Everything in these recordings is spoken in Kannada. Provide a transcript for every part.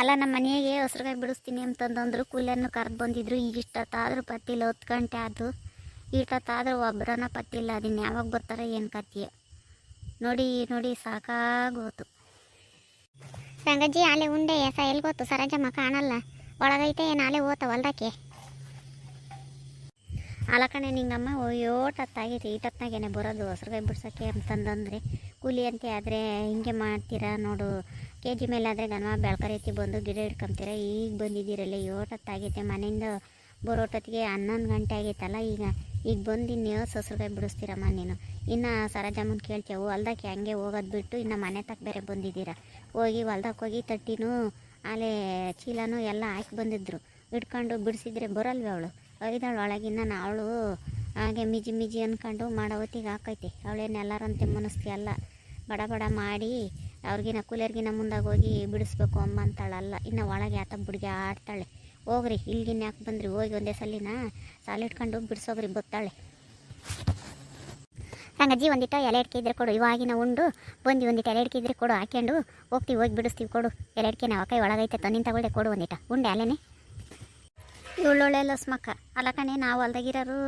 ಅಲ್ಲ ನಮ್ಮ ಮನೆಗೆ ಹೊಸ್ರಗಾಗಿ ಬಿಡಿಸ್ತೀನಿ ಅಂತಂದಂದ್ರು ಕೂಲಿಯನ್ನು ಕರೆದು ಬಂದಿದ್ರು. ಈಗ ಇಷ್ಟೊತ್ತಾದ್ರೂ ಪತ್ತಿಲ್ಲ ಹತ್ತು ಗಂಟೆ ಆಯ್ತು ಇಷ್ಟೊತ್ತಾದ್ರೂ ಒಬ್ಬರನ್ನ ಪತ್ತಿಲ್ಲ. ಅದನ್ನು ಯಾವಾಗ ಬರ್ತಾರ ಏನು ಕತ್ತೀಯ ನೋಡಿ ನೋಡಿ ಸಾಕಾಗೋತು. ರಂಗಜ್ಜಿ ಆಲೆ ಉಂಡೆ ಎಸ ಎಲ್ಲಿ ಗೊತ್ತು? ಸರಂಜಮ್ಮ ಕಾಣಲ್ಲ. ಒಳಗೈತೆ ಏನು ಆಲೆ ಓತ ಹೊಲ್ದಕ್ಕೆ ಅಲ್ಲ ಕಣೆ ನಿಂಗಮ್ಮ ಈ ಈಟತ್ನಾಗೇನೆ ಬರೋದು. ಹಸ್ರುಗಾಯಿ ಬಿಡ್ಸೋಕ್ಕೆ ಅಂತಂದಂದ್ರೆ ಕೂಲಿ ಅಂತೆ ಆದರೆ ಹಿಂಗೆ ಮಾಡ್ತೀರಾ ನೋಡು. ಕೆ ಜಿ ಮೇಲೆ ಆದರೆ ಗನ್ಮ ಬೆಳ್ಕರೈತಿ ಬಂದು ಗಿಡ ಹಿಡ್ಕೊಂತೀರ. ಈಗ ಬಂದಿದ್ದೀರಲ್ಲ ಏಟತ್ತಾಗೈತೆ ಮನೆಯಿಂದ ಬರೋಟೊತ್ತಿಗೆ ಹನ್ನೊಂದು ಗಂಟೆ ಆಗೈತಲ್ಲ ಈಗ. ಈಗ ಬಂದು ನೀವು ಹಸ್ರುಗಾಯಿ ಬಿಡಿಸ್ತೀರಮ್ಮ ನೀನು? ಇನ್ನು ಸರಜಮ್ಮನ ಕೇಳ್ತೇವೆ ಹೊಲ್ದಕ್ಕೆ ಹಂಗೆ ಹೋಗೋದು ಬಿಟ್ಟು ಇನ್ನು ಮನೆ ತಕ್ಕ ಬೇರೆ ಬಂದಿದ್ದೀರ. ಹೋಗಿ ಹೊಲ್ದಕ್ಕೆ ಹೋಗಿ ತಟ್ಟಿನೂ, ಆಲೆ ಚೀಲನೂ ಎಲ್ಲ ಹಾಕಿ ಬಂದಿದ್ರು. ಇಟ್ಕೊಂಡು ಬಿಡಿಸಿದ್ರೆ ಬರಲ್ವೇ ಅವಳು? ಒಯ್ದಾಳು ಒಳಗಿನ್ನ ಅವಳು ಹಾಗೆ ಮಿಜಿ ಮಿಜಿ ಅಂದ್ಕೊಂಡು ಮಾಡೋ ಹೊತ್ತಿಗೆ ಹಾಕೈತಿ ಅವಳೇನು ಎಲ್ಲರಂತೆ ಮನಸ್ತಿ ಅಲ್ಲ ಬಡ ಬಡ ಮಾಡಿ ಅವ್ರಿಗಿನ ಕೂಲಿಯರ್ಗಿನ್ನ ಮುಂದಾಗ ಹೋಗಿ ಬಿಡಿಸ್ಬೇಕು ಅಮ್ಮ ಅಂತಾಳಲ್ಲ. ಇನ್ನು ಒಳಗೆ ಆತ ಬುಡ್ಗೆ ಆಡ್ತಾಳೆ. ಹೋಗ್ರಿ ಇಲ್ಲಿಗಿನ ಯಾಕೆ ಬಂದ್ರಿ? ಹೋಗಿ ಒಂದೇ ಸಲಿನ ಸಾಲಿಟ್ಕೊಂಡು ಬಿಡಿಸೋಗ್ರಿ ಬತ್ತಾಳೆ. ರಂಗಜ್ಜಿ ಒಂದಿಟ್ಟ ಎಲೆ ಅಡಿಕೆ ಇದ್ರೆ ಕೊಡು. ಇವಾಗಿನ ಉಂಡು. ಬಂದು ಒಂದಿಟ ಎಲೆ ಅಡಿಕೆ ಇದ್ರೆ ಕೊಡು. ಹಾಕ್ಯಂಡು ಹೋಗ್ತೀವಿ, ಹೋಗಿ ಬಿಡಿಸ್ತೀವಿ ಕೊಡು. ಎಲೆ ಅಡಿಕೆ ನಾವು ಕೈ ಒಳಗೈತೆ ತನ್ನಿಂದ ತಗೊಳ್ಳೆ, ಕೊಡು ಒಂದಿಟ. ಉಂಡೆ ಅಲೆನೇ ಇವಳೊಳ್ಳೆ ಲಸ್ಮಕ್ಕ ಅಲ್ಲ ಕಣೆ, ನಾವು ಹೊಲ್ದಾಗಿರೋರು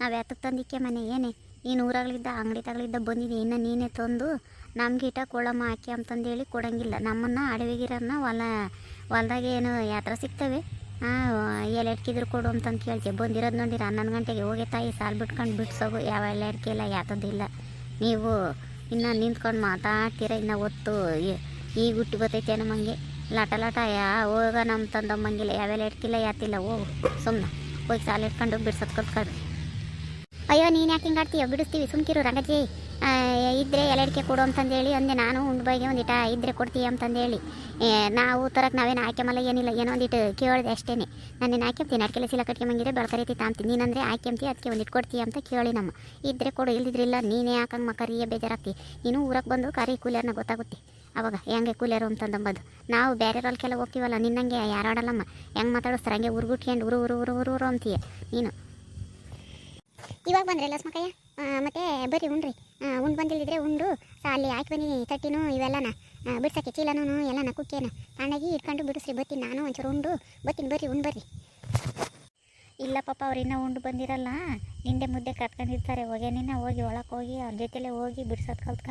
ನಾವು ಯಾತಕ್ಕೆ ತಂದಿಕ್ಕೆ ಮನೆ? ಏನೇ? ನೀನು ಊರಾಗಳಿದ್ದ ಅಂಗಡಿ ತಗಳಿದ್ದ ಬಂದಿದೆ ಇನ್ನು ನೀನೇ ತಂದು ನಮ್ಗೆ ಇಟ್ಟ ಕೊಳಮ್ಮ ಹಾಕಿ ಅಂತಂದೇಳಿ ಕೊಡಂಗಿಲ್ಲ. ನಮ್ಮನ್ನು ಅಡವಿಗಿರನ್ನ ಹೊಲ, ಹೊಲ್ದಾಗ ಏನು ಯಾತ್ರ ಸಿಗ್ತವೆ? ಹಾಂ ಎಲೆ ಅಡ್ಕಿದ್ರು ಕೊಡು ಅಂತಂದು ಕೇಳ್ತೀವಿ ಬಂದಿರೋದು ನೋಡಿರ ಹನ್ನೊಂದು ಗಂಟೆಗೆ ಹೋಗಿ ತಾಯಿ ಸಾಲು ಬಿಟ್ಕೊಂಡು ಬಿಡ್ಸೋಗು ಯಾವ ಎಲೆ ಇಲ್ಲ. ಯಾತದಿಲ್ಲ ನೀವು ಇನ್ನು ನಿಂತ್ಕೊಂಡು ಮಾತಾಡ್ತೀರ ಇನ್ನು ಒತ್ತು ಈಗ ಹುಟ್ಟಿ ಬರ್ತೈತೆ ನಮ್ಮಂಗೆ ಲಾಟ ಲಾಟ, ಯಾ, ಹೋಗ ನಮ್ಮ ತಂದಮ್ಮಂಗಿಲ್ಲ. ಯಾವೆಲ್ಲ ಇಟ್ಕಿಲ್ಲ ಯಾತಿಲ್ಲ. ಹೋಗು ಸುಮ್ಮನೆ ಹೋಗಿ ಸಾಲು ಇಟ್ಕೊಂಡು ಬಿಡ್ಸೋದು ಕಲ್ತ್ಕೊಳ್ರಿ ಅಯ್ಯೋ, ನೀನು ಯಾಕೆ ಹಿಂಗೆ ಆಡ್ತೀಯೋ ಬಿಡಿಸ್ತೀವಿ, ಸುಮ್ಕಿರು ರಂಗಜ್ಜಿ. ಆ, ಇದ್ರೆ ಎಲೆ ಅಡಿಕೆ ಕೊಡು ಅಂತಂದೇಳಿ ಅಂದೆ. ನಾನು ಉಂಡು ಒಂದು ಒಂದಿಟ ಇದ್ರೆ ಕೊಡ್ತೀಯ ಅಂತಂದೇಳಿ. ನಾವು ತರಕ್ಕೆ ನಾವೇನು ಮಲ್ಲ ಏನಿಲ್ಲ. ಏನೋ ಒಂದಿಟ್ಟು ಕೇಳಿದೆ ಅಷ್ಟೇ ನಾನು ಹಾಕ್ಯಂತೀನಿ ಅಡಿಕೆ ಸಿಲ ಕಟ್ಕೊಂಬಂಗಿದ್ರೆ ಬೆಳ್ಕರೈತಿ ತಾಂತೀನಿ ನೀನಂದ್ರೆ ಹಾಕ್ಯಂತಿ ಅದಕ್ಕೆ ಒಂದಿಟ್ಟು ಕೊಡ್ತೀಯ ಅಂತ ಕೇಳಿ ನಮ್ಮ. ಇದ್ರೆ ಕೊಡು ಇಲ್ದಿದ್ರಿಲ್ಲ ನೀನೇ ಹಾಕಂಗೆ ಮಕರಿಯ ಬೇಜಾರಾಗ್ತಿ. ನೀನು ಊರಕ್ಕೆ ಬಂದು ಕರಿ ಕೂಲಿಯರ್ನ ಗೊತ್ತಾಗುತ್ತೆ. ಅವಾಗ ಹೆಂಗೆ ಕೂಲಿಯರು ಅಂತಂದಂಬದು. ನಾವು ಬೇರೆಯವ್ರಲ್ಕೆಲ್ಲ ಹೋಗ್ತೀವಲ್ಲ ನಿನ್ನಂಗೆ ಯಾರಾಡಲ್ಲಮ್ಮ. ಹೆಂಗೆ ಮಾತಾಡಿಸ್ತಾರೆ? ಹಂಗೆ ಉರ್ಗುಟ್ಕೊಂಡು ಉರು ಉರು ಉರು ಉರು ಉರು ಅಂತೀಯ. ನೀನು. ಇವಾಗ ಬಂದ್ರೆ ಲಸ್ಮಕಯ್ಯ ಮತ್ತೆ ಬರ್ರಿ ಉಣ್ರಿ ಉಂಡು ಬಂದಿಲ್ಲದಿದ್ರೆ ಉಂಡು. ಅಲ್ಲಿ ಹಾಕಿ ಬನ್ನಿ, ತಟ್ಟಿನೂ ಇವೆಲ್ಲನ. ಬಿಡ್ಸೋಕ್ಕೆ ಚೀಲನೂ ಎಲ್ಲನ ಕುಕ್ಕೇನ. ತಣ್ಣಗಿ ಇಟ್ಕೊಂಡು ಬಿಡಿಸ್ರಿ, ಬತ್ತೀನಿ ನಾನು ಒಂಚೂರು ಉಂಡು. ಬತ್ತೀನಿ ಬರ್ರಿ, ಉಂಡು ಬರ್ರಿ. ಇಲ್ಲ ಪಾಪ, ಅವ್ರು ಇನ್ನೂ ಉಂಡು ಬಂದಿರಲ್ಲ. ನಿಂದೆ ಮುದ್ದೆ ಕತ್ಕೊಂಡಿರ್ತಾರೆ ಹೋಗೇನಿನ ಹೋಗಿ ಒಳಗೆ ಹೋಗಿ ಅವ್ರ ಜೊತೆಲೇ ಹೋಗಿ ಬಿಡ್ಸೋದು ಕಲ್ತ್ಕ.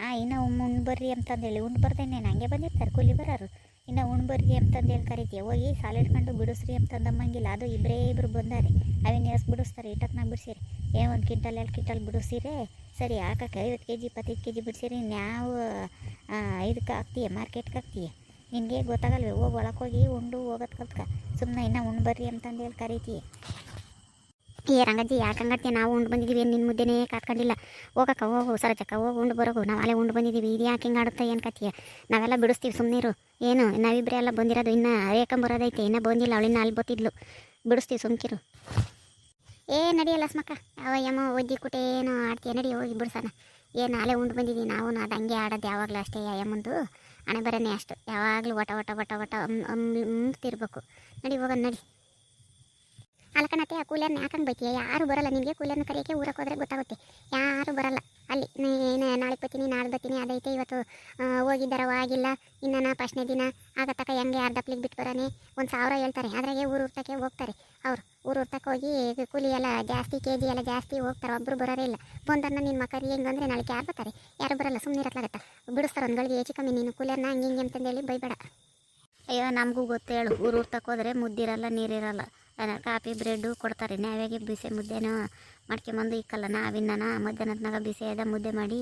ಹಾಂ ಇನ್ನೂ ಉಂಡು ಬರ್ರಿ ಅಂತಂದೇಳಿ. ಉಂಡು ಬರ್ದೇನೆ ಹಂಗೆ ಬಂದಿರ್ತಾರೆ, ಕೂಲಿ ಬರೋರು. ಇನ್ನು ಬರ್ರಿ ಅಂತಂದೇಳಿ ಕರಿತೀಯ. ಹೋಗಿ, ಸಾಲ ಇಟ್ಕೊಂಡು ಬಿಡಿಸ್ರಿ ಅಂತಂದಮ್ಮಂಗಿಲ್ಲ ಅದು ಇಬ್ಬರೇ ಇಬ್ಬರು ಬಂದಾರೆ. ಅವಿನ ಎಸ್ ಬಿಡಿಸ್ತಾರೆ ಇಟ್ಟಕ್ನಾಗ ಬಿಡಿಸಿರಿ. ಏ, ಒಂದು ಕಿಂಟಲ್, ಎರಡು ಕಿಂಟಲ್ ಬಿಡಿಸಿರೆ ಸರಿ ಹಾಕಕ್ಕೆ ಐವತ್ತು ಕೆ ಜಿ ಇಪ್ಪತ್ತೈದು ಕೆ ಜಿ ಬಿಡಿಸಿರಿ ನಾವು ಇದಕ್ಕೆ ಹಾಕ್ತೀಯ, ಮಾರ್ಕೆಟ್ಗೆ ಹಾಕ್ತೀಯ? ನಿನಗೆ ಗೊತ್ತಾಗಲ್ವೇ, ಹೋಗಿ ಒಳಗೆ ಹೋಗಿ ಉಂಡು ಹೋಗೋದು ಕಲ್ತ್ಕ. ಸುಮ್ಮನೆ ಇನ್ನೂ ಉಂಡು ಬರ್ರಿ ಅಂತಂದೇಳಿ ಕರಿತೀಯ. ಏ ರಂಗಜ್ಜಿ ಯಾಕೆ ಹಂಗತ್ತೀಯ ನಾವು ಉಂಡು ಬಂದಿದ್ದೀವಿ ನಿನ್ನ ಮುದ್ದೆನೇ ಕಾತ್ಕೊಂಡಿಲ್ಲ ಹೋಗಕ್ಕ, ಹೋಗು, ಸರಜಕ್ಕ, ಹೋಗು, ಉಂಡು ಬರೋಗು. ನಾವು ಅಲ್ಲೇ ಉಂಡು ಬಂದಿದ್ದೀವಿ ಇದು ಯಾಕೆ ಹಿಂಗೆ ಆಡುತ್ತೆ ಏನು ಕತ್ತೀಯ ನಾವೆಲ್ಲ ಬಿಡಿಸ್ತೀವಿ ಸುಮ್ಮನಿರು ಏನು ನಾವಿಬ್ಬರೇ ಬಂದಿರೋದು ಇನ್ನೂ ರೇಖಂಬರೋದೈತೆ ಇನ್ನೂ ಬಂದಿಲ್ಲ, ಅವಳಿನ್ನ ಅಲ್ಲಿ ಬತ್ತಿದ್ಲು. ಬಿಡಿಸ್ತೀವಿ ಸುಮ್ಕಿರು. ಏ ನಡಿಯಲ್ಲ ಸ್ಮಕ್ಕ. ಅವ ಯಮ್ಮ ಒದ್ದಿ ಕುಟೇನೋ ಆಡ್ತೀಯ? ನಡಿ ಹೋಗಿ ಬಿಡ್ಸೋಣ ಏ, ನಾಳೆ ಉಂಡು ಬಂದಿದ್ದೀವಿ ನಾವು ಅದು ಹಂಗೆ ಆಡೋದು ಯಾವಾಗಲೂ ಅಷ್ಟೇ ಯಮ್ಮಂದು. ಹಣೆ ಬರನೇ ಅಷ್ಟು. ಯಾವಾಗಲೂ ಒಟ ಒಟ ಒಟ ಒಟ ಅಂಬ್ತಿರ್ಬೇಕು. ನಡಿ ಹೋಗ ನಡಿ. ಅಲ್ಕಣತ್ತೆ ಆ ಕೂಲಿಯನ್ನು ಯಾಕಂಗೆ ಬೈತೀಯ? ಯಾರು ಬರಲ್ಲ. ನಿಮಗೆ ಕೂಲಿಯನ್ನು ಕರೆಯೋಕ್ಕೆ ಊರಕ್ಕೆ ಹೋದ್ರೆ ಗೊತ್ತಾಗುತ್ತೆ. ಯಾರು ಬರಲ್ಲ. ಅಲ್ಲಿ ನೀನು ನಾಳೆ ಬರ್ತೀನಿ ನಾಳೆ ಬರ್ತೀನಿ, ಅದೈತೆ. ಇವತ್ತು ಹೋಗಿದ್ದಾರವ ಆಗಿಲ್ಲ. ಇನ್ನು ನಾ ಫಸ್ಟ್ನೇ ದಿನ ಆಗತ್ತಕ್ಕ ಹೆಂಗೆ ಅರ್ಧಪ್ಲಿಗೆ ಬಿಟ್ಟು ಬರೋನೆ ಒಂದು ಸಾವಿರ ಹೇಳ್ತಾರೆ. ಅದ್ರಾಗೆ ಊರು ಊರ್ತಕ್ಕೆ ಹೋಗ್ತಾರೆ. ಅವ್ರು. ಊರು ಉರ್ತಕ್ಕೆ ಹೋಗಿ ಕೂಲಿ ಎಲ್ಲ ಜಾಸ್ತಿ ಕೆ ಜಿ ಎಲ್ಲ ಜಾಸ್ತಿ ಹೋಗ್ತಾರೆ ಒಬ್ಬರು ಬರೋರೇ ಇಲ್ಲ. ಬಂದನ್ನ ನಿನ್ನ ಮಕರಿ ಹೆಂಗಂದ್ರೆ ನಾಳೆ ಯಾರು ಬರ್ತಾರೆ ಯಾರು ಬರಲ್ಲ ಸುಮ್ಮನೆ ಇರತ್ಲಾಗತ್ತ ಬಿಡಿಸ್ತಾರೆ ಒಂದು ಗಳಿಗೆ ಹೆಚ್ಚು ಕಮ್ಮಿ, ನೀನು ಕೂಲಿಯರ್ನ ಹಂಗೆ ಹಿಂಗೆ ಅಂತಂದೇಳಿ ಬೈಬೇಡ. ಅಯ್ಯೋ, ನಮಗೂ ಗೊತ್ತೇಳು ಊರು ಊರ್ತಕ್ಕೆ ಹೋದ್ರೆ ಮುದ್ದಿರಲ್ಲ, ನೀರಿರಲ್ಲ. ಕಾಫಿ, ಬ್ರೆಡ್ಡು ಕೊಡ್ತಾರೆ. ನಾವಾಗೆ ಬಿಸಿ ಮುದ್ದೆನೂ ಮಾಡ್ಕೊಂಬಂದು ಇಕ್ಕಲ್ಲ. ನಾವಿನ್ನ ಬಿಸಿ ಆದ ಮುದ್ದೆ ಮಾಡಿ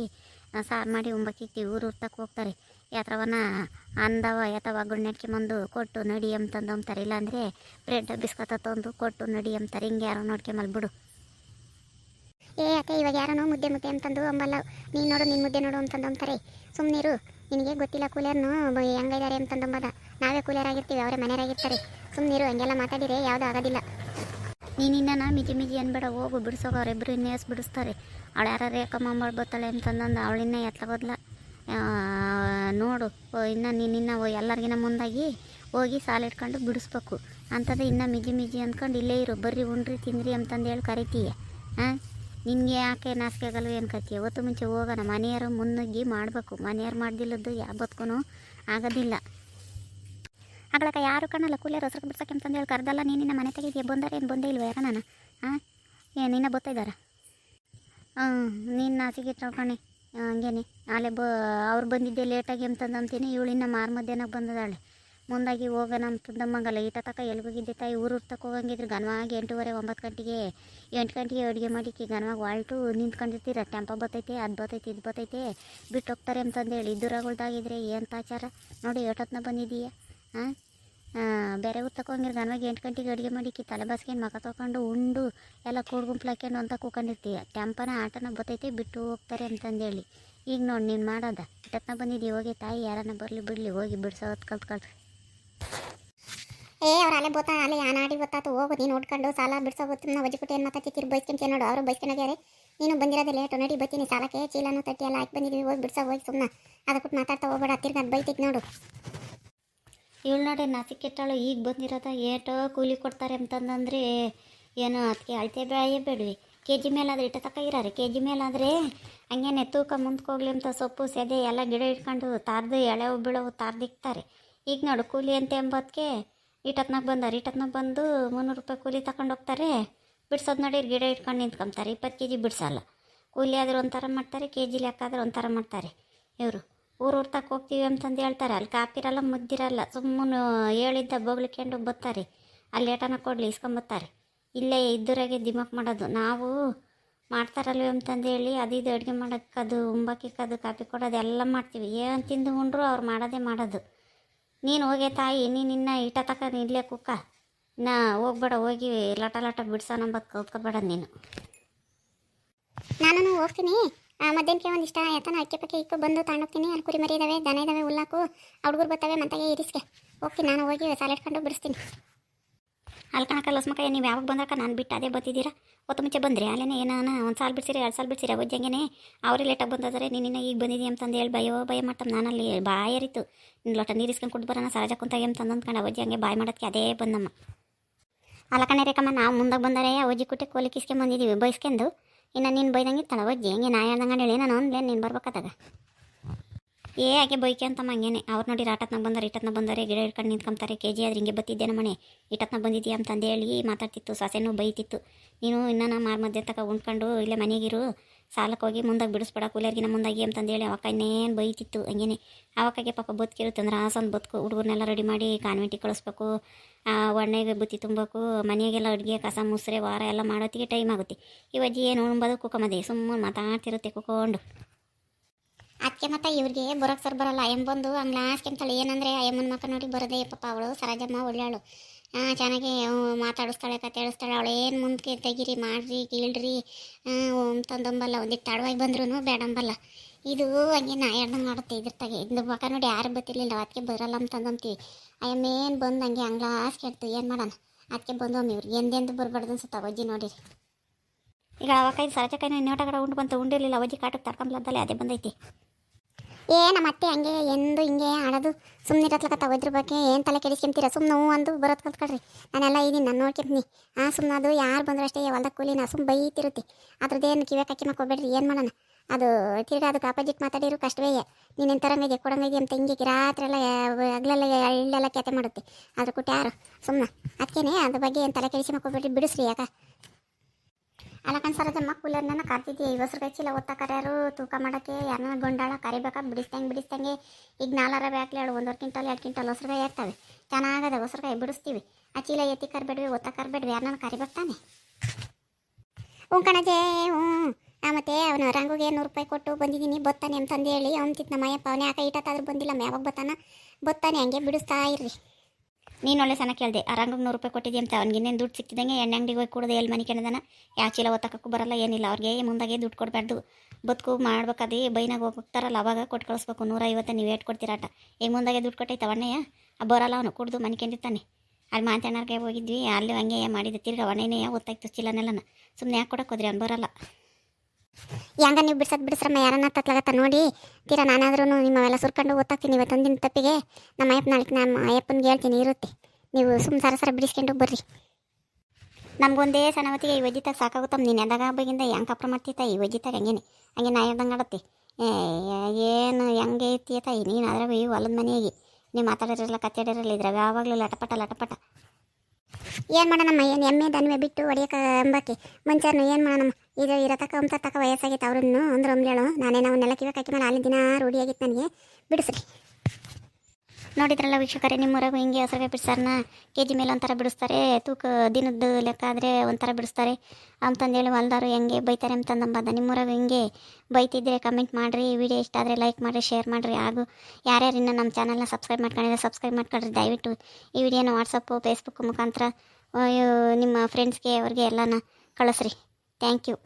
ಸಾರು ಮಾಡಿ ಉಂಬಕ್ಕಿಕ್ತೀವಿ ಊರು ಊರ್ತಕ್ಕೆ ಹೋಗ್ತಾರೆ. ಯಾತ್ರವನ್ನ ಅಂದವ ಯಾತವ ಗುಣ್ಣಕ್ಕೆ ಮಂದು ಕೊಟ್ಟು ನಡಿ ಅಂತಂದು ಅಂತಾರೆ ಇಲ್ಲಾಂದರೆ ಬ್ರೆಡ್ ಬಿಸ್ಕತ್ತ ತಂದು ಕೊಟ್ಟು ನಡಿ ಅಂತಾರೆ ಹಿಂಗೆ ಯಾರೋ ನೋಡ್ಕೊಂಬಲ್ ಬಿಡು. ಏ ಅತ್ತೆ ಇವಾಗ ಯಾರನೋ ಮುದ್ದೆ ಮುದ್ದೆ ಅಂತಂದು ಅಂಬಲ್ಲ. ನೀನು ನೋಡು ನಿನ್ನ ಮುದ್ದೆ ನೋಡು ಅಂತಂದು ಅಂತಾರೆ ಸುಮ್ಮನಿರು ನಿನಗೆ ಗೊತ್ತಿಲ್ಲ ಕೂಲಿಯರ್ನು ಹೆಂಗಿದ್ದಾರೆ ಅಂತಂದಂಬದ ನಾವೇ ಕೂಲಿಯರ್ ಆಗಿರ್ತೀವಿ, ಅವರೇ ಮನೆಯವರಾಗಿರ್ತಾರೆ ಸುಮ್ಮನಿರು ಹಂಗೆಲ್ಲ ಮಾತಾಡಿರೆ ಯಾವುದೂ ಆಗೋದಿಲ್ಲ. ನೀನಿನ್ನ ಮಿಜಿ ಮಿಜಿ ಅನ್ಬೇಡ, ಹೋಗು, ಬಿಡಿಸೋಗ ಅವರಿಬ್ಬರು ಇನ್ನೇಸ್ ಬಿಡಿಸ್ತಾರೆ. ಅವಳು ಯಾರು ರೇಖಮ್ಮ ಮಾಡ್ಬೋತಾಳೆ ಅಂತಂದಂದು ಅವಳಿನ್ನ ಬದಲ. ನೋಡು ಇನ್ನ ನೀನಿನ್ನ ಎಲ್ಲರಿಗಿನ ಮುಂದಾಗಿ ಹೋಗಿ ಸಾಲ ಇಟ್ಕೊಂಡು ಬಿಡಿಸ್ಬೇಕು. ಅಂಥದ್ದು ಇನ್ನು ಮಿಜಿ ಮಿಜಿ ಅಂದ್ಕೊಂಡು ಇಲ್ಲೇ ಇರು, ಬರ್ರಿ ಉಣ್ರಿ ತಿನ್ರಿ ಅಂತಂದು ಹೇಳಿ ಕರಿತೀಯ. ಹಾಂ ನಿನಗೆ ಯಾಕೆ ನಾಸಿಕೆ ಆಗಲ್ವ ಏನು ಕತ್ತೀಯ ಹೊತ್ತು ಮುಂಚೆ ಹೋಗೋಣ ಮನೆಯವರು ಮುನ್ನುಗ್ಗಿ ಮಾಡಬೇಕು. ಮನೆಯವ್ರು ಮಾಡ್ದಿಲ್ಲದ್ದು ಯಾವ ಬದುಕೂ ಆಗೋದಿಲ್ಲ. ಆಗ್ಲಕ್ಕ ಯಾರು ಕಾಣಲ್ಲ ಕೂಲಿಯರ್ ಹೊಸರು ಬಿಡ್ಸಕ್ಕೆ ಅಂತಂದು ಹೇಳಿ ಕರ್ದಲ್ಲ, ನೀನು ನಿನ್ನ ಮನೆ ತೆಗಿದ್ಯಾ, ಬಂದಾರೆ ಏನು ಬಂದೇ ಇಲ್ವ ಯಾರ ನಾನು? ಹಾಂ ಏ, ನಿನ್ನ ಬತ್ತಿದ್ದಾರೆ ಹಾಂ ನೀನು ನಾಸಿಗೆ ಕಣೆ ಹಂಗೇನೆ. ಅಲ್ಲೇ ಬ, ಅವ್ರು ಬಂದಿದ್ದೆ ಲೇಟಾಗಿ ಅಂತಂದು ಅಂತೀನಿ ಇವಳಿನ್ನ ಮಾರು ಮಧ್ಯಾಹ್ನಕ್ಕೆ ಬಂದದಾಳೆ. ಮುಂದಾಗಿ ಹೋಗೋಣ ಅಂತಂದಮ್ಮಂಗಲ್ಲ ಈಟ ತಕ ಎಲ್ಗೋಗಿದ್ದೆ ತಾಯಿ, ಊರು ತಕ ಹೋಗಂಗಿದ್ರು ಗನವಾಗಿ ಎಂಟೂವರೆ, ಒಂಬತ್ತು ಗಂಟೆಗೆ, ಎಂಟು ಗಂಟೆಗೆ ಅಡುಗೆ ಮಾಡಿಕ್ಕೆ ಗನವಾಗಿ ವಾಲ್ಟು ನಿಂತ್ಕೊಂಡಿರ್ತೀರ, ಟೆಂಪ ಬತ್ತೈತೆ, ಅದು ಬತ್ತೈತೆ, ಇದು ಬತ್ತೈತೆ, ಬಿಟ್ಟು ಹೋಗ್ತಾರೆ ಅಂತಂದೇಳಿ ಇದ್ದೂರಾಗಳ್ದಾಗಿದ್ರೆ ಏನು ತಾಚಾರ? ನೋಡಿ, ಏಟೊತ್ನ ಬಂದಿದೀಯ. ಹಾಂ ಬೇರೆ ಊರು ತಗೊಂಗಿರ್ ಗನವಾಗಿ ಎಂಟು ಗಂಟೆಗೆ ಅಡುಗೆ ಮಾಡಿಕ್ಕಿ ತಲೆ ಬಾಸ್ಕೊಂಡು ಮಕ ತೊಗೊಂಡು ಉಂಡು, ಎಲ್ಲ ಕೂಡ್ ಗುಂಪ್ಲು ಹಾಕ್ಯಂಡು ಅಂತ ಕೂಕೊಂಡಿರ್ತೀಯ. ಟೆಂಪನ ಆಟನ ಬತ್ತೈತೆ, ಬಿಟ್ಟು ಹೋಗ್ತಾರೆ ಅಂತಂದೇಳಿ. ಈಗ ನೋಡಿ ನೀನು ಮಾಡೋದ. ಇಟ್ಟತ್ನ ಬಂದಿದ್ದೀವಿ ಹೋಗಿ ತಾಯಿ ಯಾರನ್ನ ಬರಲಿ ಬಿಡಲಿ, ಹೋಗಿ ಬಿಡ್ಸೋದು ಕಲ್ತ್ಕೊಳ್ರಿ ಏ, ಅವ್ರು ಅಲ್ಲೇ ಬೋತಾ ಅಲ್ಲೇ ಆನಾಡಿ ಗೊತ್ತಾತು ಹೋಗು, ನೀನು ನೋಡ್ಕೊಂಡು ಸಾಲ ಬಿಡ್ಸೋ ಗೊತ್ತಿನ ನಾವು ಅಜ್ಜಿಪುಟ್ಟಿ ಏನು ಮಾತಾಡ್ತಿರ್ತೀರಿ ಬೈಸ್ಕೊಂತೀಯ ನೋಡು ಅವರು ಬೈಸ್ಕೊಂಡಾಗ್ಯಾರೆ ನೀನು ಬಂದಿರೋದೇ ಲೇಟು ನಡಿ ಬತ್ತೀನಿ, ಸಾಲಕ್ಕೆ ಚೀಲನೂ ತಟ್ಟಿ ಎಲ್ಲ ಹಾಕಿ ಬಂದಿದ್ದೀವಿ ಹೋಗಿ ಬಿಡ್ಸೋ, ಹೋಗಿ ಸುಮ್ಮನೆ ಅದಕ್ಕೆ ಮಾತಾಡ್ತಾ ಹೋಗ್ಬೇಡ, ತಿರ್ಗಿ ಅದು ಬೈತೈತೆ ನೋಡು. ಇವಳು ನೋಡಿ ನಾಸಿಕೆಟ್ಟಾಳು, ಈಗ ಬಂದಿರೋದ ಏಟೋ ಕೂಲಿ ಕೊಡ್ತಾರೆ ಅಂತಂದ್ರೆ ಏನು ಅದಕ್ಕೆ ಅಳತೆ ಬೆಳೆಯೇ ಬೇಡ್ವಿ. ಕೆ ಜಿ ಮೇಲಾದ್ರೆ ಇಟ್ಟ ತಕ ಇರಾರೆ. ಕೆ ಜಿ ಮೇಲಾದರೆ ಹಂಗೇನೆ ತೂಕ ಮುಂದ್ಕೋಗ್ಲಿ ಅಂತ ಸೊಪ್ಪು, ಸೆದೆ ಎಲ್ಲ ಗಿಡ ಇಟ್ಕೊಂಡು ತಾರ್ದು ಎಳೆವು ಬೀಳವು ತಾರ್ದಿಕ್ತಾರೆ ಈಗ ನೋಡು ಕೂಲಿ ಅಂತ ಎಂಬತ್ತಕ್ಕೆ ಇಟ್ಟತ್ನಾಗ ಬಂದಾರೆ ಇಟ್ಟತ್ನಾಗ ಬಂದು ಮುನ್ನೂರು ರೂಪಾಯಿ ಕೂಲಿ ತಗೊಂಡು ಹೋಗ್ತಾರೆ. ಬಿಡ್ಸೋದು ನೋಡಿ ಗಿಡ ಇಟ್ಕೊಂಡು ನಿಂತ್ಕೊಂತಾರೆ ಇಪ್ಪತ್ತು ಕೆ ಜಿ ಬಿಡ್ಸಲ್ಲ. ಕೂಲಿ ಆದ್ರೆ ಒಂಥರ ಮಾಡ್ತಾರೆ ಕೆ ಜಿ ಲೆಕ್ಕ ಆದ್ರೆ ಒಂಥರ ಮಾಡ್ತಾರೆ. ಇವರು ಊರೂರು ತಕ್ಕ ಹೋಗ್ತೀವಿ ಅಂತಂದು ಹೇಳ್ತಾರೆ. ಅಲ್ಲಿ ಕಾಪಿರಲ್ಲ ಮುದ್ದಿರಲ್ಲ. ಸುಮ್ಮನೆ ಹೇಳಿದ್ದ ಬೊಗ್ಲಿಕೊಂಡು ಬರ್ತಾರೆ ಅಲ್ಲಿ ಏಟನ ಕೊಡಲಿ ಇಸ್ಕೊಂಬತ್ತಾರೆ. ಇಲ್ಲೇ ಇದ್ದರಾಗೆ ದಿಮಕ್ ಮಾಡೋದು. ನಾವು ಮಾಡ್ತಾರಲ್ವ ಅಂತಂದೇಳಿ ಅದು ಇದು ಅಡುಗೆ ಮಾಡೋಕ್ಕದು ಉಂಬಕ್ಕಿಕ್ಕದು ಕಾಪಿ ಕೊಡೋದು ಎಲ್ಲ ಮಾಡ್ತೀವಿ. ಏನು ತಿಂದು ಉಂಡ್ರು ಅವ್ರು ಮಾಡೋದೇ ಮಾಡೋದು. ನೀನು ಹೋಗೆ ತಾಯಿ, ನೀನು ಇನ್ನ ಇಟ ತಕ ಇಲ್ಲೇ ಕುಕ್ಕ. ನಾ ಹೋಗ್ಬೇಡ, ಹೋಗಿ ಲಟ ಲಟ ಬಿಡ್ಸೋಣಂಬದು ಕಲ್ತ್ಕೊಬೇಡ ನೀನು. ನಾನು ಹೋಗ್ತೀನಿ. ಮಧ್ಯಾಹ್ನಕ್ಕೆ ಒಂದಿಷ್ಟ ಯಾತನ ಅಕ್ಕಿ ಪಕ್ಕಿ ಇಕ್ಕು, ಬಂದು ತಗೊಂಡೋಗ್ತೀನಿ ಅಲ್ಲಿ ಕುರಿ ಮರಿ ಇದಾವೆ, ದನ ಇದಾವೆ, ಹುಲ್ಲಾಕು. ಹುಡುಗರು ಬರ್ತವೆ, ಮಂತಾಗೆ ಇರಿಸ್ಕೆ ಓಕೆ ನಾನು ಹೋಗಿ ಸಾಲ ಕಂಡು ಬಿಡಿಸ್ತೀನಿ. ಅಲ್ಲಿ ಕಣಕ ಲಸ್ಮಕ್ಕ ನೀವು ಯಾವಾಗ ಬಂದಾಕ ನಾನು ಬಿಟ್ಟು ಅದೇ ಬರ್ತಿದ್ದೀರಾ? ಒತ್ತು ಮುಂಚೆ ಬಂದ್ರಿ, ಅಲ್ಲೇನೆ ಏನಾನ ಒಂದು ಸಾಲ ಬಿಡ್ಸಿರಿ, ಎರಡು ಸಾಲ ಬಿಡ್ಸಿರಿ ಅವಜ್ಜಂಗೆ ಅವರೇ ಲೇಟಾಗಿ ಬಂದಾದರೆ ನೀನಿನ್ನ ಈಗ ಬಂದಿದ್ದೀಯ ಅಂತಂದು ಹೇಳಿ ಭಯೋ ಭಯ ಮಾಡ್ತಾನೆ. ನಾನಲ್ಲಿ ಬಾಯರಿತ್ತು ನಿನ್ನ ಲೋಟ ನೀರು ಇಸ್ಕೊಂಡು ಕುಡ್ದು ಬರೋಣ ಸಹಜ ಕುಂತಾಗೆ ಅಂತಂದು ಅಂದ್ಕೊಂಡು ಅವಜ್ಜಿ ಹಂಗೆ ಬಾಯ್ ಮಾಡೋದಕ್ಕೆ ಅದೇ ಬಂದಮ್ಮ. ಅಲ್ಲ ಕಣೆ ರೇಖಮ್ಮ, ನಾವು ಮುಂದಾಗ ಬಂದರೆ ಅವಜ್ಜಿ ಕುಟ್ಟೆ ಕೋಲಿ ಕಿಸ್ಕೆ ಬಂದಿದ್ದೀವಿ ಬೈಸ್ಕೊಂಡು ಇನ್ನು ನೀನು ಬೈದಂಗೆ ಅವಜ್ಜಿ ಹಂಗೆ ನಾ ಹೇಳ್ದಂಗೆ ಹೇಳಿ. ನಾನು ಅಂದ್ಲೆ ನೀನು ಬರ್ಬೇಕಾದಾಗ. ಏ ಆಗಿ ಬೈಕೆ ಅಂತಮ್ಮ ಹಂಗೇನೆ. ಅವ್ರು ನೋಡಿ ರಾಟತ್ನ ಬಂದಾರೆ ಇಟ್ಟತ್ನ ಬಂದರೆ, ಗಿಡ ಹಿಡ್ಕೊಂಡು ನಿಂತ್ಕೊಂತಾರೆ, ಕೆ ಜಿ ಆದ್ರೆ ಹಿಂಗೆ ಬತ್ತಿದ್ದೆ ಮನೆ. ಇಟ್ಟತ್ನ ಬಂದಿದ್ದೀಯ ಅಂತಂದು ಹೇಳಿ ಮಾತಾಡ್ತಿತ್ತು, ಸೊಸೆನೂ ಬೈತಿತ್ತು. ನೀನು ಇನ್ನೂ ನಾ ಮಧ್ಯ ತಕ ಉಣ್ಕೊಂಡು ಇಲ್ಲೇ ಮನೆಗಿರು ಸಾಲಕ್ಕೆ ಹೋಗಿ ಮುಂದಾಗಿ ಬಿಡಿಸ್ಬೇಡ ಕೂಲಿಯರ್ಗಿನ ಮುಂದಾಗಿ ಅಂತಂದೇಳಿ ಅವಕ್ಕ ಇನ್ನೇನು ಬೈತಿತ್ತು ಹಂಗೇನೆ. ಅವಕ್ಕಾಗೆ ಪಾಪ ಬದುಕಿರುತ್ತೆ ಅಂದ್ರೆ ಆಸೊಂದು ಬದುಕು ಹುಡುಗರನ್ನೆಲ್ಲ ರೆಡಿ ಮಾಡಿ ಕಾನ್ವೆಂಟಿಗೆ ಕಳಿಸ್ಬೇಕು ಒಣ್ಣೆಗೆ ಬುತ್ತಿ ತುಂಬಬೇಕು ಮನೆಗೆಲ್ಲ ಅಡುಗೆ ಕಸ ಮುಸ್ರೆ ವಾರ ಎಲ್ಲ ಮಾಡೋತ್ತಿಗೆ ಟೈಮ್ ಆಗುತ್ತೆ. ಇವಜ್ಜಿ ಏನು ಉಣ್ಬೋದು ಕುಕ್ಕಮದೆ ಸುಮ್ಮನೆ ಮಾತಾಡ್ತಿರುತ್ತೆ ಕುಕ್ಕೊಂಡು ಅದಕ್ಕೆ ಮತ್ತೆ ಇವ್ರಿಗೆ ಬರೋಕ್ಕೆ ಸರ್ ಬರಲ್ಲ ಅಯ್ಯಮ್ಮ ಬಂದು ಹಂಗೆ ಲಾಸ್ಕೆಂತಾಳೆ ಏನಂದರೆ ಅಯ್ಯಮ್ಮನ ಮಕ್ಕ ನೋಡಿ ಬರೋದೇ ಪಾಪ, ಅವಳು ಸರಾಜಮ್ಮ ಒಳ್ಳೆಯವಳು ಚೆನ್ನಾಗಿ ಮಾತಾಡಿಸ್ತಾಳೆ, ಕತೆ ಹೇಳಿಸ್ತಾಳೆ ಅವಳು ಏನು ಮುಂದಕ್ಕೆ ತೆಗಿರಿ, ಮಾಡ್ರಿ, ಕೀಳ್ರಿ. ಅಂತಂದಂಬಲ್ಲ ಒಂದಿಟ್ಟು ತಡವಾಗಿ ಬಂದ್ರೂ ಬೇಡಂಬಲ್ಲ. ಇದು ಹಂಗೆ ನಾ ಹೇಳ್ದಂಗೆ ಮಾಡುತ್ತೆ ಇದ್ರ ತಗೆ. ಇದ್ರ ಮಕ್ಕ ನೋಡಿ ಯಾರು ಗೊತ್ತಿರಲಿಲ್ಲ ಅದಕ್ಕೆ ಬರಲ್ಲ ಅಂತಂದಂತೀವಿ ಅಯ್ಯಮ್ಮ ಏನು ಬಂದು ಹಂಗೆ ಹಂಗ್ಲಾಸ್ ಕೇಳ್ತು ಏನು ಮಾಡೋಣ? ಅದಕ್ಕೆ ಬಂದು ಒಮ್ಮೆ ಇವ್ರಿಗೆ ಎಂದೆಂದು ಬರಬಾರ್ದು ಅನ್ಸುತ್ತೆ ಅವಜ್ಜಿ ನೋಡಿರಿ ಈಗ ಅವಕ್ಕೈದು ಸರಚಕಾಯಿನ ಇನ್ನೋಟ ಕಡೆ ಉಂಡು ಬಂತು. ಉಂಡಿರಲಿಲ್ಲ, ಅವಜ್ಜಿ ಕಾಟಕ್ಕೆ ತಡ್ಕೊಂಬ್ಲದ್ದಲ್ಲೇ ಅದೇ ಬಂದೈತಿ. ಏ, ನಮ್ಮ ಅತ್ತೆ ಹಂಗೆ ಎಂದು ಹಿಂಗೆ ಆಡೋದು ಸುಮ್ಮನೆ ಇರತ್ಲಕ್ಕ ಇದ್ರ ಬಗ್ಗೆ ಏನು ತಲೆ ಕೆಡಿಸ್ಕೊಂತೀರ ಸುಮ್ಮನೆ ಹ್ಞೂ ಅಂದು ಬರೋದು ಕಲ್ತ್ಕೊಳ್ರಿ. ನಾನೆಲ್ಲ ಇದೀನಿ, ನಾನು ನೋಡ್ಕೊಂತೀನಿ ಆ ಸುಮ್ಮನೆ ಅದು ಯಾರು ಬಂದ್ರು ಅಷ್ಟೇ ಹೊಲ್ದಾಗ ಕೂಲಿ ನಾ ಸುಮ್ಮ ಬೈತಿರುತ್ತೆ. ಅದ್ರದ್ದೇನು ಕಿವೆ ಕಕ್ಕಿ ಮಾಡ್ಕೊಬೇಡ್ರಿ ಏನು ಮಾಡೋಣ? ಅದು ತಿರ್ಗಾ ಅದಕ್ಕೆ ಅಪೋಸಿಟ್ ಮಾತಾಡಿರು ಕಷ್ಟವೇ. ನೀನು ತರಂಗಿದೆ ಕೊಡಂಗಿದೆ ಅಂತ ಹಿಂಗೆ ರಾತ್ರಿ ಎಲ್ಲ, ಹಗಲೆಲ್ಲ ಹಳ್ಳೆಲ್ಲ ಕೆತೆ ಮಾಡುತ್ತೆ. ಅದ್ರ ಕೊಟ್ಟು ಯಾರು ಸುಮ್ಮನೆ ಅದಕ್ಕೇನೆ ಅದ್ರ ಬಗ್ಗೆ ಏನು ತಲೆ ಕೆಡಿಸಿ ಮಾಡ್ಕೊಬೇಡ್ರಿ ಬಿಡಿಸ್ರಿ ಯಾಕ? ಅಲ್ಲ ಕನ್ಸರದಮ್ಮ ಕೂಲರ್ನ ಕರ್ತಿದ್ದೆ ಇವಸ್ರ ಚೀಲ ಒತ್ತ ಕರ್ಯಾರು ತೂಕ ಮಾಡೋಕ್ಕೆ ಯಾರನ್ನ ಗೊಂಡಾಳ ಕರಿಬೇಕಾ, ಬಿಡಿಸ್ದಂಗೆ ಬಿಡಿಸ್ದಂಗೆ. ಈಗ ನಾಲ್ಕರ ಬ್ಯಾಕ್ಲಿ ಎರಡು, ಒಂದೂವರೆ ಕ್ವಿಂಟಲ್, ಎರಡು ಕ್ವಿಂಟಲ್ ಹೊಸ್ರಗಾಯಿ ಇರ್ತವೆ. ಚೆನ್ನಾಗದ ಹೊಸ್ರಗಾಯಿ ಬಿಡಿಸ್ತೀವಿ. ಆ ಚೀಲ ಎತ್ತಿ ಕರ್ಬೇಡ್ವಿ ಒತ್ತ ಕರ್ಬೇಡ್ವಿ, ಯಾರನ್ನ ಕರಿಬೇಕಾನೆ ಹ್ಞೂ ಕಣಜೆ, ಹ್ಞೂ. ಮತ್ತೆ ಅವನು ರಂಗುಗೆ ನೂರು ರೂಪಾಯಿ ಕೊಟ್ಟು ಬಂದಿದ್ದೀನಿ, ಬತ್ತಾನೆ ಅಂತಂದು ಹೇಳಿ ಅಂತಿತ್ತು ನಮ್ಮ ಅಯ್ಯಪ್ಪ, ಅವನೇ ಆಕ ಇಟ್ಟಾದ್ರೂ ಬಂದಿಲ್ಲ ಯಾವಾಗ ಬತ್ತಾನ ಬತ್ತಾನೆ, ಹಂಗೆ ಬಿಡಿಸ್ತಾ ಇರ್ರಿ. ನೀನು ಒಳ್ಳೆ ಸನ ಕೇಳಿದೆ, ಆ ನೂರು ರೂಪಾಯಿ ಕೊಟ್ಟಿದ್ದೆ ಅಂತ, ಅವ್ನಿಗೆ ಇನ್ನೇನು ದುಡ್ಡು ಸಿಕ್ತಿದಂಗೆ ಎಣ್ಣೆ ಅಂಗಡಿಗೆ ಹೋಗಿ ಕೊಡೋದು ಎಲ್ಲಿ ಮನೆ ಕೆಣದನ ಯಾವ ಚೀಲ ಒತ್ತಕ್ಕೂ ಬರಲ್ಲ, ಏನಿಲ್ಲ, ಅವ್ರಿಗೆ ಮುಂದಾಗೆ ದುಡ್ಡು ಕೊಡಬಾರ್ದು. ಬದುಕು ಮಾಡ್ಬೇಕಾದ್ರೆ ಬೈನಾಗ ಹೋಗ್ತಾರಲ್ಲ, ಅವಾಗ ಕೊಟ್ಟು ಕಳಿಸ್ಬೇಕು ನೂರ ಐವತ್ತು ನೀವು ಏಟ್ ಕೊಡ್ತೀರಾಟ. ಈಗ ಮುಂದಾಗೆ ದುಡ್ಡು ಕೊಟ್ಟೈತೆ ಅವಣ್ಣಯ್ಯ ಬರಲ್ಲ ಅವನು, ಕುಡ್ದು ಮನೆ ಕೆಂದಿರ್ತಾನೆ. ಅಲ್ಲಿ ಮಾತಣ್ಣಾರ್ಗೆ ಹೋಗಿದ್ವಿ, ಅಲ್ಲಿ ಹಂಗೆ ಮಾಡಿದ್ದೆ, ತಿರ್ಗ ಅವಣ್ಣೆಯ ಒತ್ತಾಯ್ತು ಚೀಲನೆಲ್ಲನ. ಸುಮ್ಮನೆ ಯಾಕೆ ಕೊಡಕ್ಕೆ ಹೋದ್ರಿ, ಅವ್ನು ಬರಲ್ಲ. ಹೆಂಗ ನೀವು ಬಿಡ್ಸೋದು ಬಿಡಿಸ್ರಮ್ಮ, ಯಾರನ್ನ ತತ್ಲಾಗತ್ತ ನೋಡಿ. ತೀರಾ ನಾನಾದ್ರೂ ನಿಮ್ಮವೆಲ್ಲ ಸುರ್ಕೊಂಡು ಓದ್ತಾಕ್ತೀನಿ ಇವತ್ತೊಂದಿನ ತಪ್ಪಿಗೆ. ನಮ್ಮ ಅಯ್ಯಪ್ಪ ನಾಳೆ ನಮ್ಮ ಅಯ್ಯಪ್ಪನಿಗೆ ಹೇಳ್ತೀನಿ, ಇರುತ್ತೆ. ನೀವು ಸುಮ್ಮ ಸರ ಸರ ಬಿಡಿಸ್ಕೊಂಡು ಬರ್ರಿ. ನಮ್ಗೊಂದೇ ಸಣ್ಣವತ್ತಿಗೆ ಈ ವೈದ್ಯತಾಗ ಸಾಕಾಗುತ್ತಮ್ಮ. ನೀನು ಎದಾಗ ಬಗಿಂದ ಹೆಂಗೆ ಕಪ್ರ ಮಾಡ್ತೀತ ಈ ವೈದ್ಯತಾಗ ಹೆಂಗೇನೆ. ಹಂಗೆ ನಾ ಹೇಳ್ದಂಗೆ ಆಡತ್ತೆ. ಏ, ಏನು ಹೆಂಗೆ ಐತಿ ತಾಯಿ ನೀನು ಅದ್ರಾಗ ಈ ಹೊಲದ ಮನೆಯಾಗಿ. ನೀವು ಮಾತಾಡಿರಲ್ಲ ಕತ್ತಿಡಿರಲ್ಲ ಇದ್ರಾಗ ಯಾವಾಗಲೂ ಲಟಪಟ ಲಟಪಟ. ಏನು ಮಾಡೋಣಮ್ಮ? ಏನು ಎಮ್ಮೆ ದನ್ವೆ ಬಿಟ್ಟು ಹೊಡಿಯೋಕೆ ಅಂಬಾಕಿ ಮುಂಚೆ ಏನು ಮಾಡೋಣಮ್ಮ? ಇದು ಇರತಕ್ಕ ಅಂತ ತಕ್ಕ ವಯಸ್ಸಾಗೈತೆ ಅವ್ರನ್ನು. ಅಂದ್ರೆ ಒಮ್ಲೇಳು ನಾನೇ ಅವನ್ನೆಲ್ಲ ಕಿವಿ ಹಾಕಿ ಮೇಲೆ ಅಲ್ಲಿ ದಿನ ರೂಢಿಯಾಗಿತ್ತು ನನಗೆ. ಬಿಡಿಸ್ರಿ. ನೋಡಿದ್ರಲ್ಲ ವೀಕ್ಷಕರೇ ನಿಮ್ಮೂರಾಗೂ ಹಿಂಗೆ ಹಸಿರು ಬಿಡಿಸಾರನ್ನ ಕೆ ಜಿ ಮೇಲೆ ಒಂಥರ ಬಿಡಿಸ್ತಾರೆ, ತೂಕ ದಿನದ ಲೆಕ್ಕ ಆದರೆ ಒಂಥರ ಬಿಡಿಸ್ತಾರೆ. ಅಂತಂದೇಳಿ ಹೊಲ್ದಾರು ಹೆಂಗೆ ಬೈತಾರೆ ಅಂತಂದಂಬದ ನಿಮ್ಮೂರಾಗೂ ಹಿಂಗೆ ಬೈತಿದ್ರೆ ಕಮೆಂಟ್ ಮಾಡಿರಿ ವಿಡಿಯೋ ಇಷ್ಟ ಆದರೆ ಲೈಕ್ ಮಾಡಿರಿ ಶೇರ್ ಮಾಡಿರಿ. ಹಾಗೂ ಯಾರ್ಯಾರು ಇನ್ನೂ ನಮ್ಮ ಚಾನಲ್ನ ಸಬ್ಸ್ಕ್ರೈಬ್ ಮಾಡ್ಕೊಂಡಿದ್ರೆ ಸಬ್ಸ್ಕ್ರೈಬ್ ಮಾಡ್ಕೊಳ್ರಿ. ದಯವಿಟ್ಟು ಈ ವಿಡಿಯೋನ ವಾಟ್ಸಪ್ಪು ಫೇಸ್ಬುಕ್ ಮುಖಾಂತರ ನಿಮ್ಮ ಫ್ರೆಂಡ್ಸ್ಗೆ ಅವ್ರಿಗೆ ಎಲ್ಲನ ಕಳಿಸ್ರಿ. Thank you